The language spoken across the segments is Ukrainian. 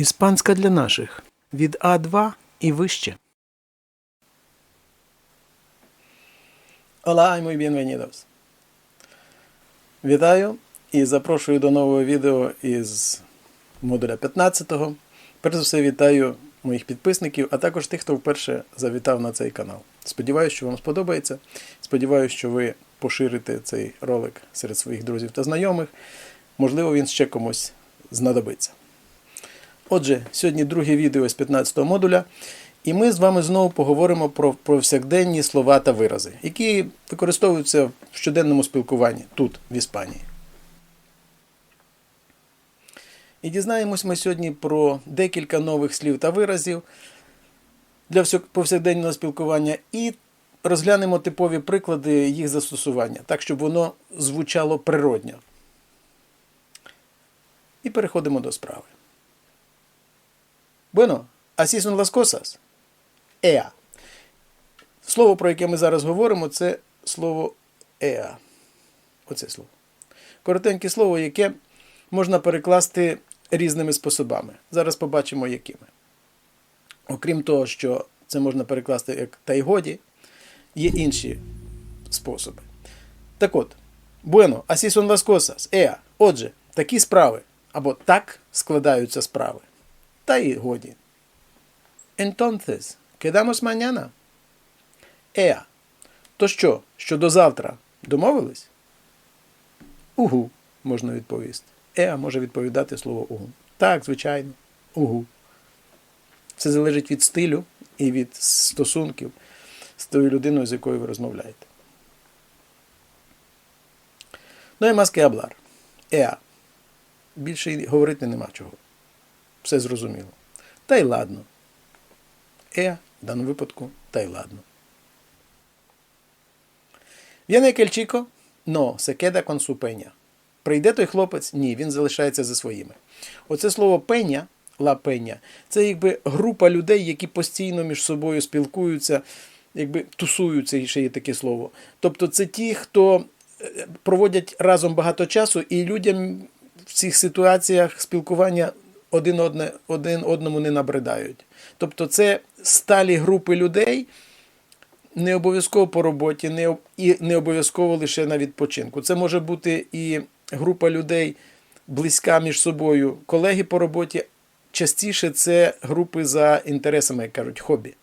Іспанська для наших від А2 і вище. Hola y muy bienvenidos. Вітаю і запрошую до нового відео із модуля 15. Перш за все, вітаю моїх підписників, а також тих, хто вперше завітав на цей канал. Сподіваюся, що вам сподобається. Сподіваюся, що ви поширите цей ролик серед своїх друзів та знайомих. Можливо, він ще комусь знадобиться. Отже, сьогодні друге відео з 15 модуля, і ми з вами знову поговоримо про повсякденні слова та вирази, які використовуються в щоденному спілкуванні тут, в Іспанії. І дізнаємось ми сьогодні про декілька нових слів та виразів для повсякденного спілкування і розглянемо типові приклади їх застосування, так, щоб воно звучало природньо. І переходимо до справи. Bueno, así son las cosas. Ea. Слово, про яке ми зараз говоримо, це слово ea. Оце слово. Коротеньке слово, яке можна перекласти різними способами. Зараз побачимо, якими. Окрім того, що це можна перекласти як та й годі, є інші способи. Так от, bueno, así son las cosas. Ea. Отже, такі справи. Або так складаються справи. Та й годі. Entonces, quedamos mañana. Ea. То що, що до завтра домовились? Угу, можна відповісти. Еа може відповідати слово угу. Так, звичайно. Угу. Це залежить від стилю і від стосунків з тою людиною, з якою ви розмовляєте. Ну і маски hablar. Еа. Більше говорити нема чого. Все зрозуміло. Та й ладно. Е, в даному випадку, та й ладно. Aquel chico? No, se queda con su. Прийде той хлопець? Ні, він залишається за своїми. Оце слово пеня, ла пеня, це якби група людей, які постійно між собою спілкуються, якби тусуються, і ще є таке слово. Тобто це ті, хто е, проводять разом багато часу, і людям в цих ситуаціях спілкування один, одне, один одному не набридають. Тобто це сталі групи людей, не обов'язково по роботі, не, і не обов'язково лише на відпочинку. Це може бути і група людей близька між собою, колеги по роботі. Частіше це групи за інтересами, як кажуть, хобі.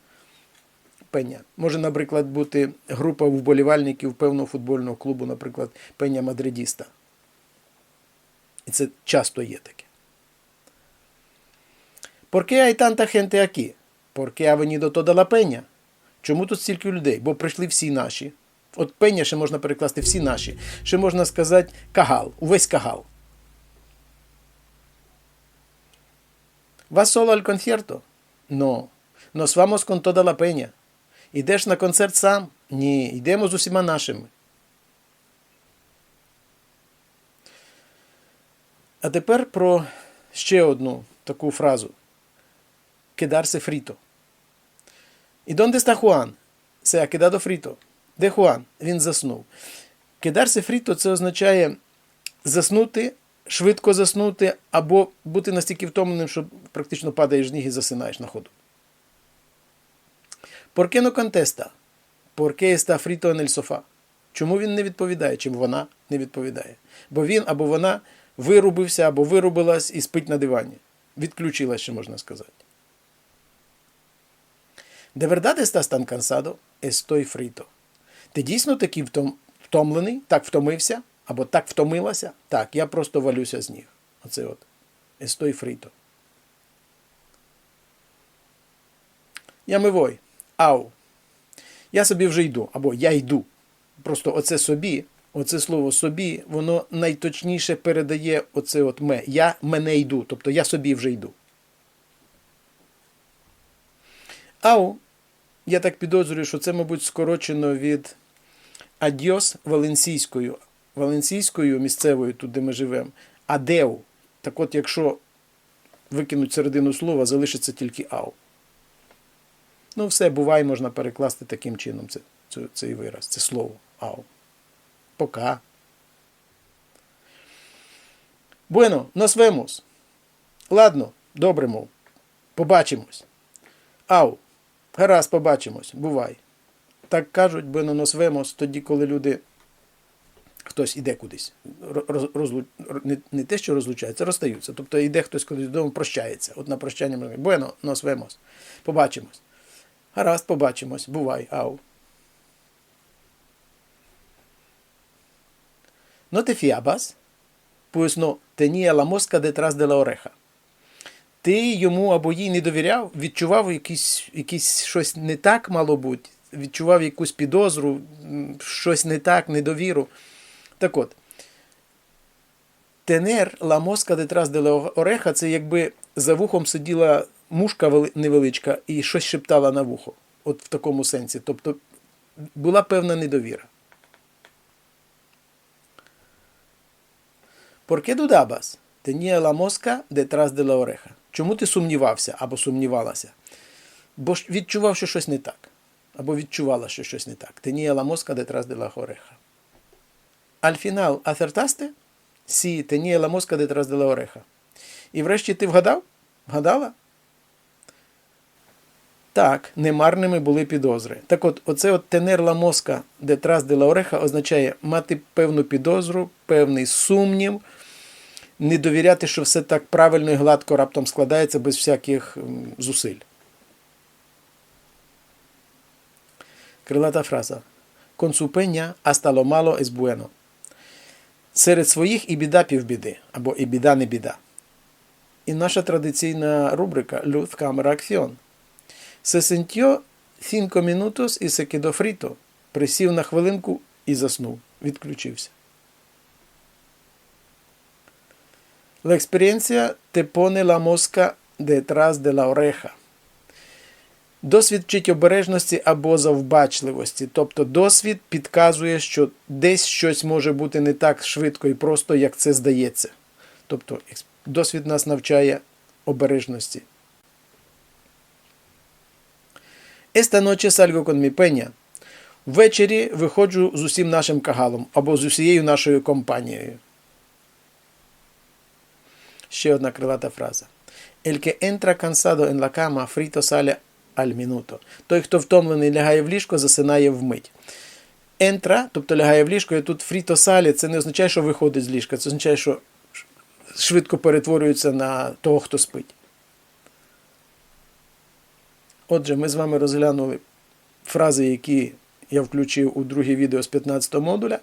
Пеня. Може, наприклад, бути група вболівальників певного футбольного клубу, наприклад, Пеня Мадридіста. І це часто є таке. ¿Por qué hay tanta gente aquí? ¿Por qué ha venido toda la peña? Чому тут стільки людей? Бо прийшли всі наші. От пеня ще можна перекласти всі наші. Ще можна сказати кагал, увесь кагал. ¿Vas solo al concierto? No. Nos vamos con toda la peña. Ідеш на концерт сам? Ні, йдемо з усіма нашими. А тепер про ще одну таку фразу. Quedarse frito. ¿Y dónde está Juan? Se ha quedado frito. Де Хуан? Він заснув. Quedarse frito – це означає заснути, швидко заснути, або бути настільки втомленим, що практично падаєш з ніг і засинаєш на ходу. ¿Por qué no contesta? ¿Por qué está frito en el sofá? Чому він не відповідає? Чим вона не відповідає? Бо він або вона вирубився, або вирубилась і спить на дивані. Відключилась, ще можна сказати. De verdad estás tan cansado? Estoy frito. Ти дійсно такий втом... втомлений? Так втомився? Або так втомилася? Так, я просто валюся з ніг. Оце от. Estoy frito. Я мивой. Ау. Я собі вже йду. Або я йду. Просто оце собі, оце слово собі, воно найточніше передає оце от ме. Я мене йду. Тобто я собі вже йду. Ау. Я так підозрюю, що це, мабуть, скорочено від адьос валенсійською. Валенсійською місцевою, тут, де ми живемо. Адеу. Так от, якщо викинуть середину слова, залишиться тільки ау. Ну, все, буває, можна перекласти таким чином це, це, цей вираз, це слово ау. Пока. Bueno, nos vemos. Ладно, Добре, мов. Побачимось. Ау. Гаразд, побачимось. Бувай. Так кажуть, бо нос вемос тоді, коли люди. Хтось іде кудись. Розлу... не, не те, що розлучаються, розстаються. Тобто йде хтось кудись додому, прощається. От на прощання ми Bueno, nos vemos. Побачимось. Гаразд, побачимось. Бувай, ау. ¿No te fiabas? Pues no, tenía la mosca detrás de la. Ти йому або їй не довіряв, відчував якісь, якісь щось не так мало бути, відчував якусь підозру, щось не так, недовіру. Так от, тенер mosca detrás de la oreja – це якби за вухом сиділа мушка невеличка і щось шептала на вухо. От в такому сенсі. Тобто була певна недовіра. ¿Por qué dudabas? Tenía la mosca detrás de la oreja. Чому ти сумнівався або сумнівалася? Бо відчував, що щось не так. Або відчувала, що щось не так. Tenía la mosca detrás de la oreja. Al final, acertaste? Sí, tenía la mosca detrás de la oreja. І врешті ти вгадав? Вгадала? Так, немарними були підозри. Так от, оце от тенер ла моска детрас де ла ореха означає мати певну підозру, певний сумнів, не довіряти, що все так правильно і гладко раптом складається без всяких зусиль. Крилата фраза. Peña hasta lo malo. Серед своїх і біда півбіди, або і біда не біда. І наша традиційна рубрика Luz, cámara, acción. Se sintió cinco minutos і frito. Присів на хвилинку і заснув. Відключився. La experiencia te pone la mosca detrás de la oreja. Досвід вчить обережності або завбачливості. Тобто досвід підказує, що десь щось може бути не так швидко і просто, як це здається. Тобто досвід нас навчає обережності. Esta noche salgo con mi peña. Ввечері виходжу з усім нашим кагалом або з усією нашою компанією. Ще одна крилата фраза. El que entra cansado en la cama, frito sale al minuto. Той, хто втомлений, лягає в ліжко, засинає вмить. Ентра, тобто лягає в ліжко, і тут фріто салі, це не означає, що виходить з ліжка, це означає, що швидко перетворюється на того, хто спить. Отже, ми з вами розглянули фрази, які я включив у друге відео з 15 модуля.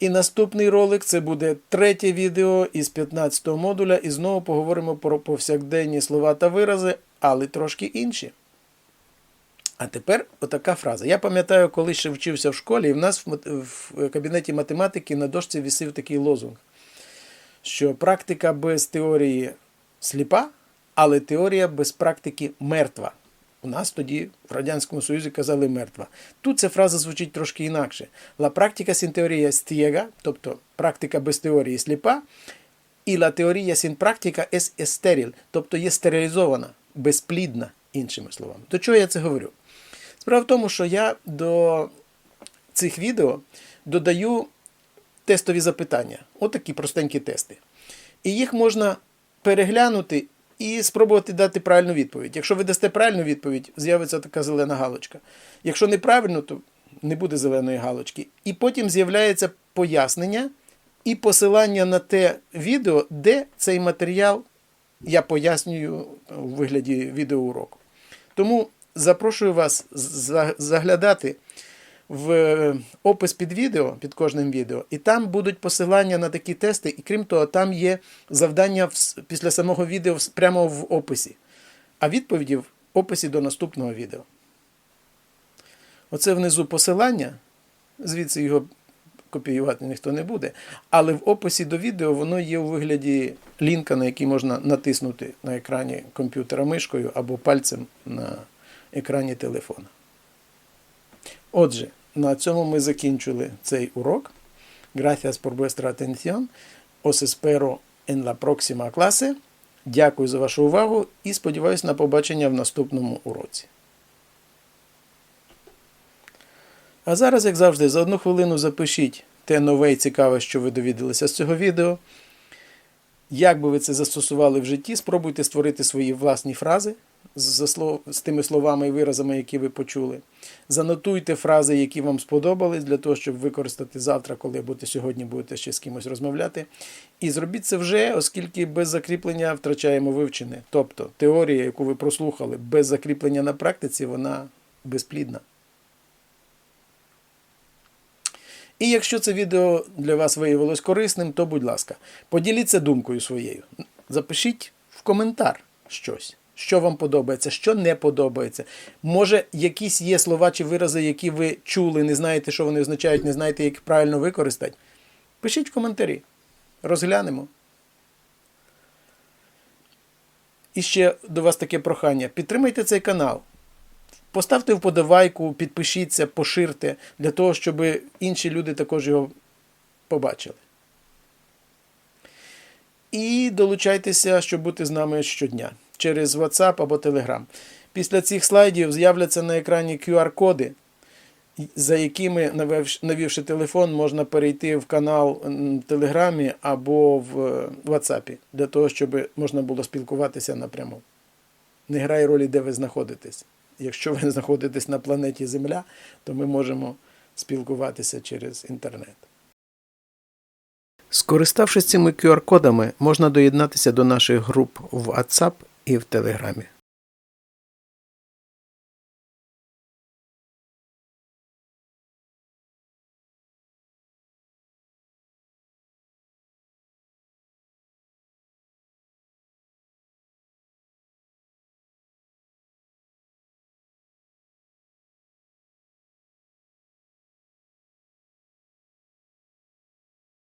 І наступний ролик це буде третє відео із 15 модуля. І знову поговоримо про повсякденні слова та вирази, але трошки інші. А тепер отака фраза. Я пам'ятаю, коли ще вчився в школі, і в нас в кабінеті математики на дошці висів такий лозунг, що практика без теорії сліпа, але теорія без практики мертва. У нас тоді в Радянському Союзі казали мертва. Тут ця фраза звучить трошки інакше. La práctica sin teoría es тобто практика без теорії сліпа, і la teoría sin práctica es estéril, тобто є стерилізована, безплідна, іншими словами. До чого я це говорю? Справа в тому, що я до цих відео додаю тестові запитання. Отакі простенькі тести. І їх можна переглянути і спробувати дати правильну відповідь. Якщо ви дасте правильну відповідь, з'явиться така зелена галочка. Якщо неправильно, то не буде зеленої галочки. І потім з'являється пояснення і посилання на те відео, де цей матеріал я пояснюю у вигляді відеоуроку. Тому запрошую вас заглядати в е, опис під відео, під кожним відео, і там будуть посилання на такі тести, і крім того, там є завдання після самого відео прямо в описі, а відповіді в описі до наступного відео. Оце внизу посилання, звідси його копіювати ніхто не буде, але в описі до відео воно є у вигляді лінка, на який можна натиснути на екрані комп'ютера мишкою або пальцем на екрані телефона. Отже, на цьому ми закінчили цей урок. Gracias por vuestra atención. Os espero en la próxima clase. Дякую за вашу увагу і сподіваюся на побачення в наступному уроці. А зараз, як завжди, за одну хвилину запишіть те нове і цікаве, що ви довідалися з цього відео. Як би ви це застосували в житті, спробуйте створити свої власні фрази з, тими словами і виразами, які ви почули. Занотуйте фрази, які вам сподобались, для того, щоб використати завтра, коли будете сьогодні будете ще з кимось розмовляти. І зробіть це вже, оскільки без закріплення втрачаємо вивчене. Тобто теорія, яку ви прослухали, без закріплення на практиці, вона безплідна. І якщо це відео для вас виявилось корисним, то будь ласка, поділіться думкою своєю. Запишіть в коментар щось, що вам подобається, що не подобається. Може, якісь є слова чи вирази, які ви чули, не знаєте, що вони означають, не знаєте, як правильно використати. Пишіть в коментарі. Розглянемо. І ще до вас таке прохання: підтримайте цей канал. Поставте вподобайку, підпишіться, поширте, для того, щоб інші люди також його побачили. І долучайтеся, щоб бути з нами щодня через WhatsApp або Telegram. Після цих слайдів з'являться на екрані QR-коди, за якими, навівши телефон, можна перейти в канал Телеграмі або в е, WhatsApp, для того, щоб можна було спілкуватися напряму. Не грає ролі, де ви знаходитесь. Якщо ви знаходитесь на планеті Земля, то ми можемо спілкуватися через інтернет. Скориставшись цими QR-кодами, можна доєднатися до наших груп в WhatsApp і в Телеграмі.